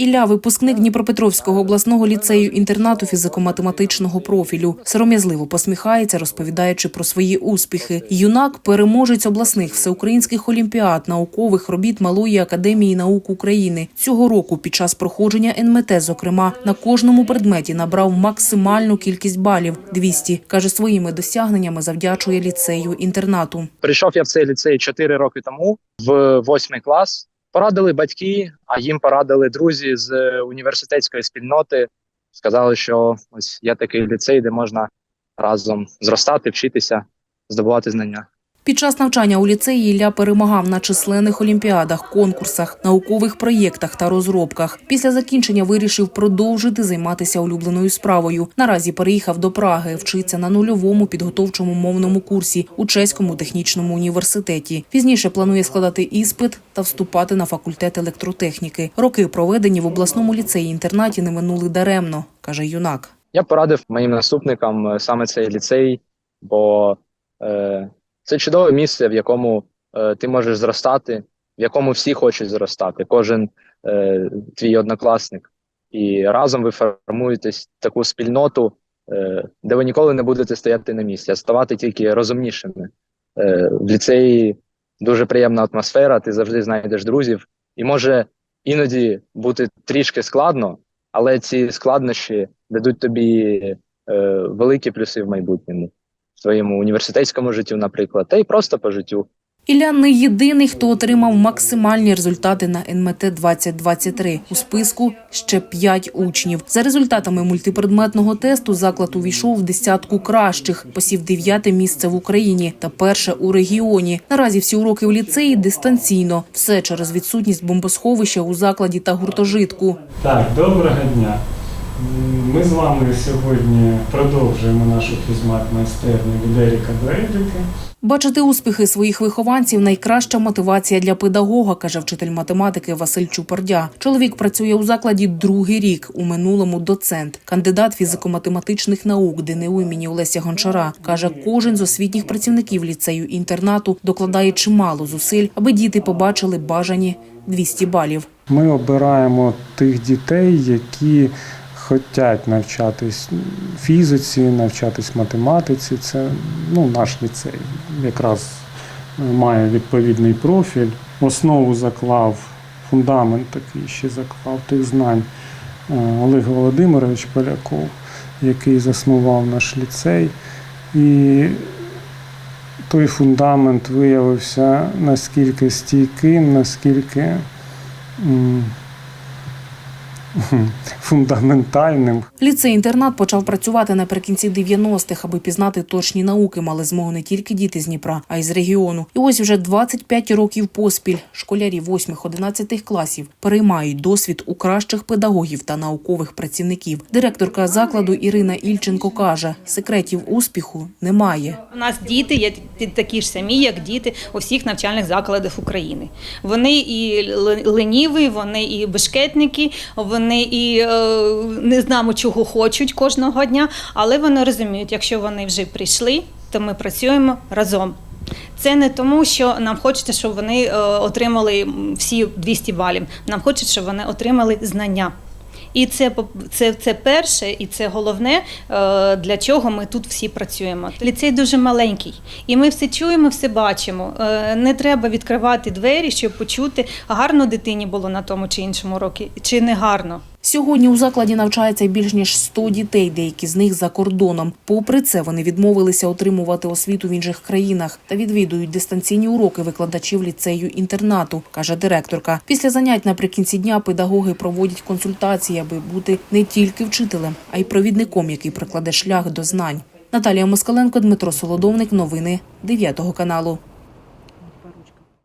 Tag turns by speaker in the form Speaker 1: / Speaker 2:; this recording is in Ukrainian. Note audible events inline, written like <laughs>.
Speaker 1: Ілля, випускник Дніпропетровського обласного ліцею інтернату фізико-математичного профілю, сором'язливо посміхається, розповідаючи про свої успіхи. Юнак переможець обласних всеукраїнських олімпіад, наукових робіт Малої академії наук України. Цього року під час проходження НМТ, зокрема, на кожному предметі набрав максимальну кількість балів 200. каже, своїми досягненнями завдячує ліцею інтернату.
Speaker 2: Прийшов я в цей ліцей 4 роки тому, в восьмий клас. Порадили батьки, а їм порадили друзі з університетської спільноти. Сказали, що ось є такий ліцей, де можна разом зростати, вчитися, здобувати знання.
Speaker 1: Під час навчання у ліцеї Ілля перемагав на численних олімпіадах, конкурсах, наукових проєктах та розробках. Після закінчення вирішив продовжити займатися улюбленою справою. Наразі переїхав до Праги, вчиться на нульовому підготовчому мовному курсі у чеському технічному університеті. Пізніше планує складати іспит та вступати на факультет електротехніки. Роки, проведені в обласному ліцеї-інтернаті, не минули даремно, каже юнак.
Speaker 2: Я порадив моїм наступникам е, саме цей ліцей, бо е, це чудове місце, в якому е, ти можеш зростати, в якому всі хочуть зростати, кожен е, твій однокласник. І разом ви формуєтесь таку спільноту, е, де ви ніколи не будете стояти на місці, а ставати тільки розумнішими. Е, в ліцеї дуже приємна атмосфера, ти завжди знайдеш друзів, і може іноді бути трішки складно, але ці складнощі дадуть тобі е, великі плюси в майбутньому, в твоєму університетському життю, наприклад, та й просто по життю.
Speaker 1: Ілля не єдиний, хто отримав максимальні результати на НМТ 2023. У списку ще п'ять учнів. За результатами мультипредметного тесту заклад увійшов в десятку кращих, посів дев'яте місце в Україні та перше у регіоні. Наразі всі уроки в ліцеї дистанційно. Все через відсутність бомбосховища у закладі та гуртожитку.
Speaker 3: Так, доброго дня. Ми з вами сьогодні продовжуємо нашу фізмат майстерню від Еріка до Еріки.
Speaker 1: Бачити успіхи своїх вихованців найкраща мотивація для педагога, каже вчитель математики Василь Чупардя. Чоловік працює у закладі другий рік. У минулому доцент, кандидат фізико-математичних наук ДНУ імені Олеся Гончара. каже, кожен з освітніх працівників ліцею інтернату докладає чимало зусиль, аби діти побачили бажані 200 балів.
Speaker 3: Ми обираємо тих дітей, які хочуть навчатись фізиці, навчатись математиці. Це ну, наш ліцей. Якраз е, має відповідний профіль. Основу заклав, фундамент такий ще заклав тих знань е, Олег Володимирович Поляков, який заснував наш ліцей. І той фундамент виявився наскільки стійким, наскільки <laughs> фундаментальним.
Speaker 1: Ліцей-інтернат почав працювати наприкінці 90-х, аби пізнати точні науки. Мали змогу не тільки діти з Дніпра, а й з регіону. І ось вже 25 років поспіль школярі 8-11 класів переймають досвід у кращих педагогів та наукових працівників. Директорка закладу Ірина Ільченко каже: секретів успіху немає.
Speaker 4: У нас діти є ті- такі ж самі, як діти у всіх навчальних закладах України. Вони і леніві, вони і бешкетники, вони і е, не знаємо, чого хочуть кожного дня, але вони розуміють, якщо вони вже прийшли, то ми працюємо разом. Це не тому, що нам хочеться, щоб вони е, отримали всі 200 балів. Нам хочеться, щоб вони отримали знання. І це це, це перше, і це головне, е, для чого ми тут всі працюємо. Ліцей дуже маленький, і ми все чуємо, все бачимо. Е, Не треба відкривати двері, щоб почути, гарно дитині було на тому чи іншому році, чи не гарно.
Speaker 1: Сьогодні у закладі навчається більш ніж 100 дітей, деякі з них за кордоном. Попри це, вони відмовилися отримувати освіту в інших країнах та відвідують дистанційні уроки викладачів ліцею інтернату, каже директорка. Після занять наприкінці дня педагоги проводять консультації, аби бути не тільки вчителем, а й провідником, який прокладе шлях до знань. Наталія Москаленко, Дмитро Солодовник. Новини 9 каналу.